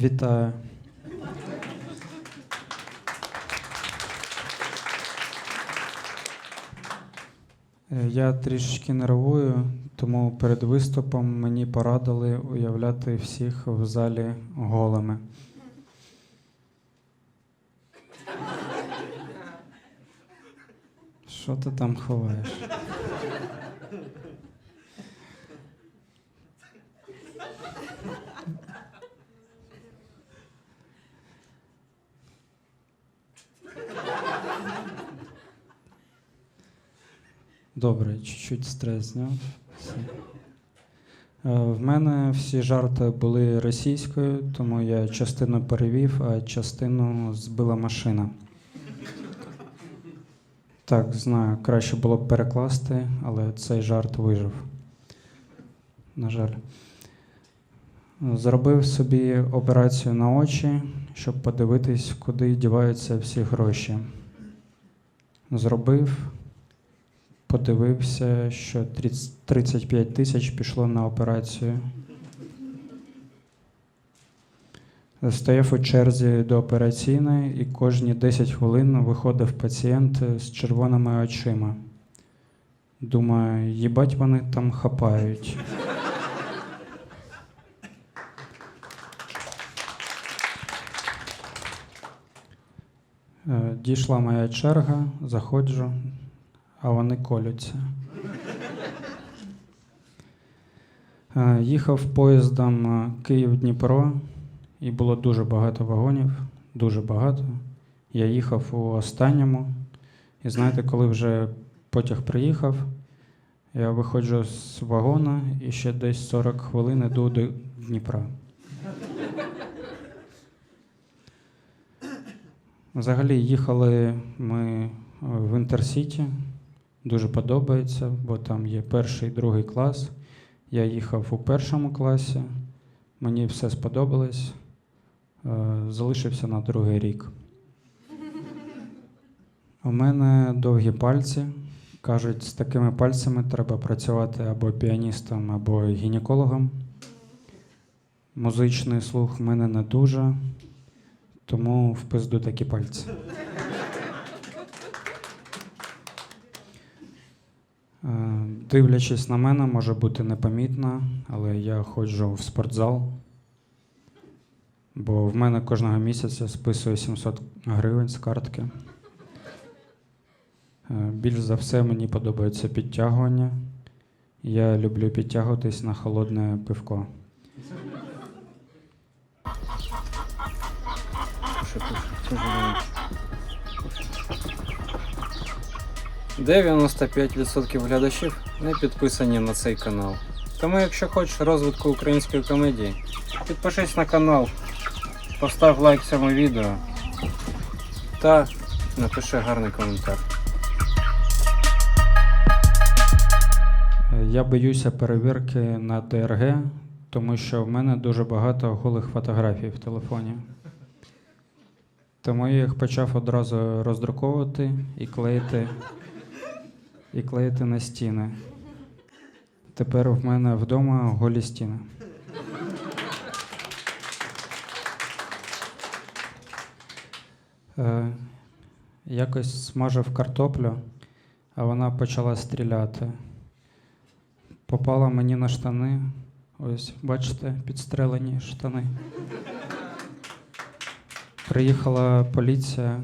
Вітаю. Я трішечки нервую, тому перед виступом мені порадили уявляти всіх в залі голими. Що ти там ховаєш? Добре, чуть-чуть стрес зняв. Е, В мене всі жарти були російською, тому я частину перевів, а частину збила машина. Так, знаю, краще було б перекласти, але цей жарт вижив. На жаль. Зробив собі операцію на очі, щоб подивитись, куди діваються всі гроші. Зробив, подивився, що 35 тисяч пішло на операцію. Стояв у черзі до операційної, і кожні 10 хвилин виходив пацієнт з червоними очима. Думаю, їбать вони там хапають. Е, Дійшла моя черга, заходжу, а вони колються. Е, Їхав поїздом е, Київ-Дніпро, і було дуже багато вагонів, дуже багато. Я їхав у останньому. І знаєте, коли вже потяг приїхав, я виходжу з вагона і ще десь 40 хвилин іду до Дніпра. Взагалі їхали ми в Інтерсіті. Дуже подобається, бо там є перший і другий клас. Я їхав у першому класі, мені все сподобалось. Е, Залишився на другий рік. У мене довгі пальці. Кажуть, з такими пальцями треба працювати або піаністом, або гінекологом. Музичний слух в мене не дуже, тому в пизду такі пальці. Дивлячись на мене, може бути непомітно, але я ходжу в спортзал, бо в мене кожного місяця списує 700 гривень з картки. Е, Більш за все мені подобається підтягування. Я люблю підтягуватись на холодне пивко. Кушай, 95% глядачів не підписані на цей канал. Тому, якщо хочеш розвитку української комедії, підпишись на канал, постав лайк цьому відео та напиши гарний коментар. Я боюся перевірки на ДРГ, тому що в мене дуже багато голих фотографій в телефоні. Тому я їх почав одразу роздруковувати і клеїти, і клеїти на стіни. Тепер в мене вдома голі стіни. Е, якось смажив картоплю, а вона почала стріляти. Попала мені на штани. Ось, бачите, підстрелені штани. Приїхала поліція,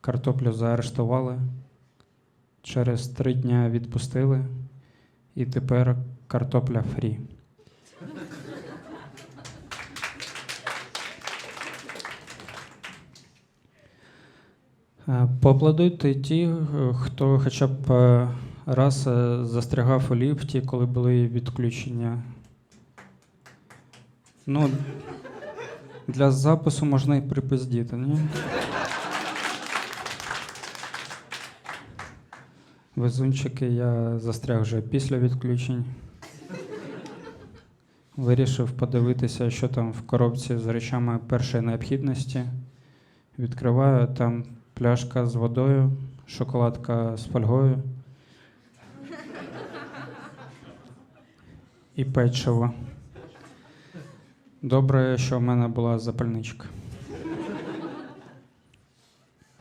картоплю заарештували. Через три дня відпустили, і тепер картопля фрі. Е, Поаплодуйте ті, е, хто хоча б е, раз застрягав у ліфті, коли були відключення. Ну, для запису можна і припиздіти, ні? Везунчики, я застряг вже після відключень. Вирішив подивитися, що там в коробці з речами першої необхідності. Відкриваю там пляшка з водою, шоколадка з фольгою. І печиво. Добре, що в мене була запальничка.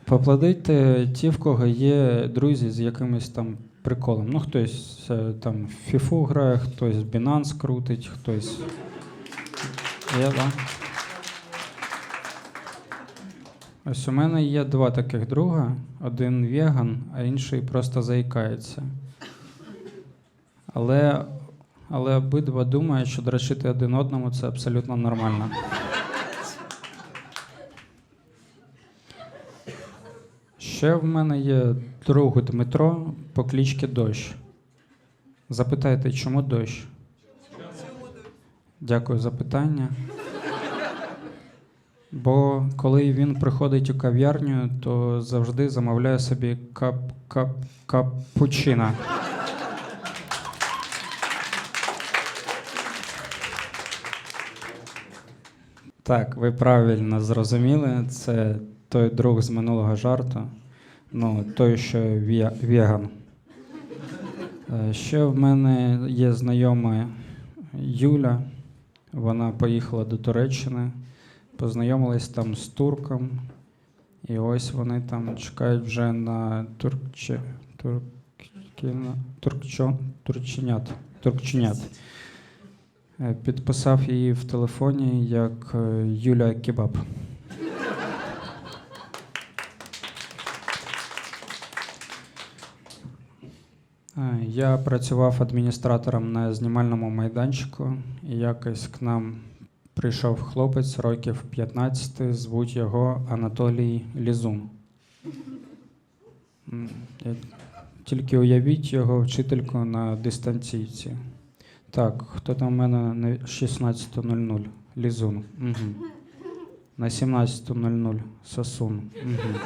Поплодити ті, в кого є друзі з якимось там приколом. Ну, хтось е, там в фіфу грає, хтось Binance крутить, хтось. Я, да. Ось у мене є два таких друга: один веган, а інший просто заїкається. Але, але обидва думають, що дрочити один одному це абсолютно нормально. Ще в мене є друг Дмитро по кличці Дощ. Запитайте, чому дощ? Дякую за питання. Бо коли він приходить у кав'ярню, то завжди замовляє собі кап, кап, капучино. Так, ви правильно зрозуміли. Це той друг з минулого жарту. Ну, той, що веган. Е, Ще в мене є знайома Юля. Вона поїхала до Туреччини, познайомилась там з турком. І ось вони там чекають вже на туркче, туркіна, туркчо, турченят, туркченят. Е, Підписав її в телефоні як е, Юля Кебаб. Я працював адміністратором на знімальному майданчику, і якось к нам прийшов хлопець років 15, звуть його Анатолій Лізун. Тільки уявіть його вчительку на дистанційці. Так, хто там у мене на 16.00? Лізун. Угу. На 17.00 Сосун. Угу.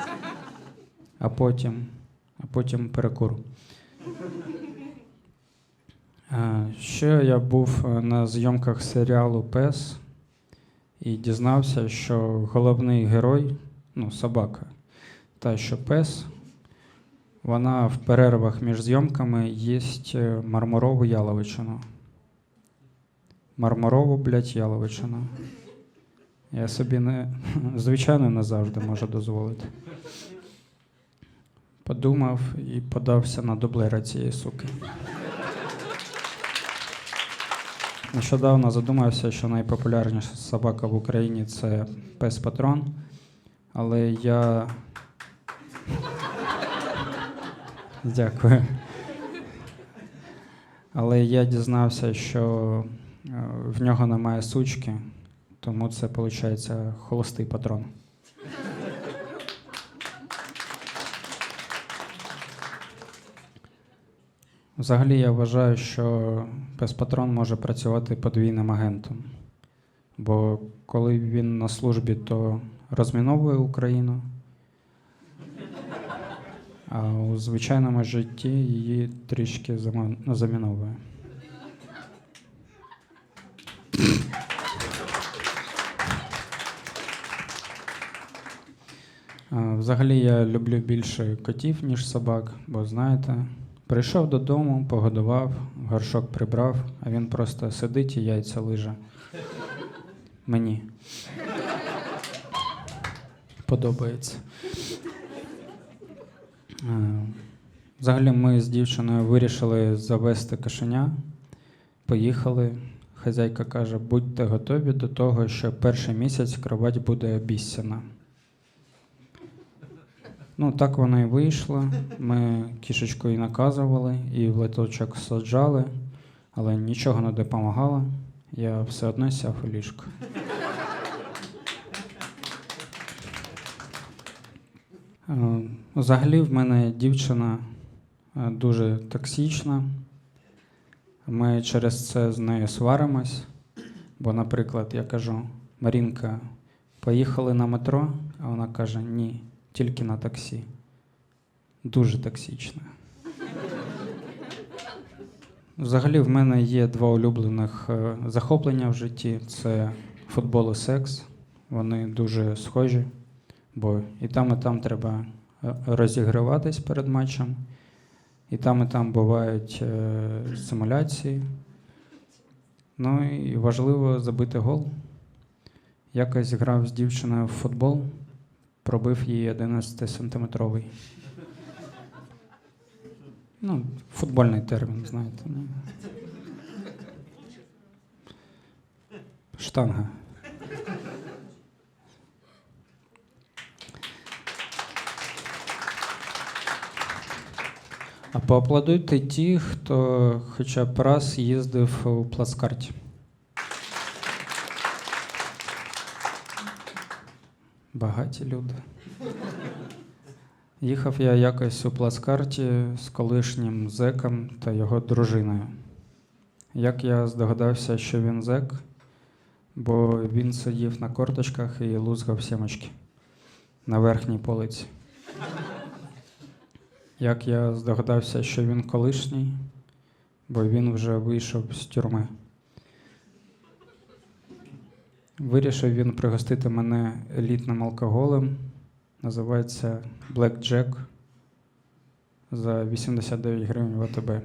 А потім, а потім перекур. Е, Ще я був е, на зйомках серіалу Пес і дізнався, що головний герой, ну, собака, та що пес, вона в перервах між зйомками їсть е, мармурову яловичину. Мармурову, блядь, яловичину. Я собі не, звичайно, не завжди можу дозволити. Подумав і подався на дублера цієї суки. Нещодавно задумався, що найпопулярніша собака в Україні це пес патрон. Але я. Дякую. Але я дізнався, що е, в нього немає сучки, тому це виходить холостий патрон. Взагалі я вважаю, що пес-патрон може працювати подвійним агентом. Бо коли він на службі, то розміновує Україну, а у звичайному житті її трішки заміновує. Взагалі я люблю більше котів, ніж собак, бо знаєте, прийшов додому, погодував, горшок прибрав, а він просто сидить і яйця лиже. Мені. Подобається. Е, Взагалі ми з дівчиною вирішили завести кошеня. Поїхали. Хазяйка каже: будьте готові до того, що перший місяць кровать буде обіссяна. Ну, так воно і вийшло. Ми кішечку і наказували, і в литочок саджали, але нічого не допомагало. Я все одно сяв у ліжко. Е, Взагалі, в мене дівчина е, дуже токсична. Ми через це з нею сваримось. Бо, наприклад, я кажу: Марінка, поїхали на метро, а вона каже: ні, тільки на таксі. Дуже токсична. Взагалі, в мене є два улюблених е, захоплення в житті: це футбол і секс. Вони дуже схожі, бо і там, і там треба е, розігриватись перед матчем, і там, і там бувають е, симуляції. Ну і важливо забити гол. Якось грав з дівчиною в футбол, пробив її 11-сантиметровий. Ну, футбольний термін, знаєте. Ну. Штанга. А поаплодуйте ті, хто хоча б раз їздив у плацкарті. Багаті люди. Їхав я якось у плацкарті з колишнім зеком та його дружиною. Як я здогадався, що він зек, бо він сидів на корточках і лузгав сімочки на верхній полиці. Як я здогадався, що він колишній, бо він вже вийшов з тюрми. Вирішив він пригостити мене елітним алкоголем. Називається Black Jack за 89 гривень в АТБ.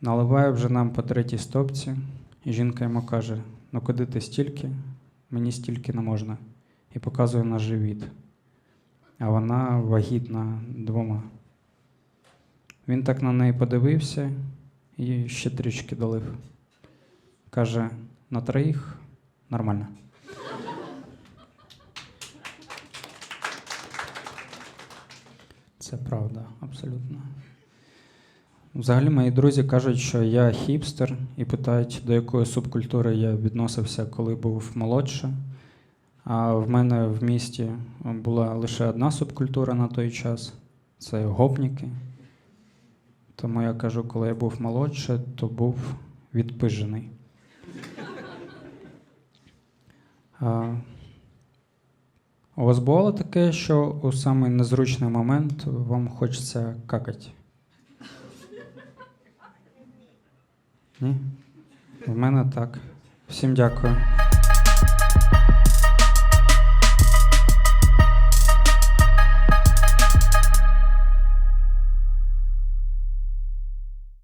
Наливає вже нам по третій стопці, і жінка йому каже: ну куди ти стільки? Мені стільки не можна. І показує на живіт. А вона вагітна двома. Він так на неї подивився і ще трішки долив. Каже: на троїх нормально. Це правда, абсолютно. Взагалі, мої друзі кажуть, що я хіпстер і питають, до якої субкультури я відносився, коли був молодше. А в мене в місті була лише одна субкультура на той час це гопніки. Тому я кажу, коли я був молодше, то був відпижений. А, у вас бувало таке, що у самий незручний момент вам хочеться какати? Ні? В мене так. Всім дякую.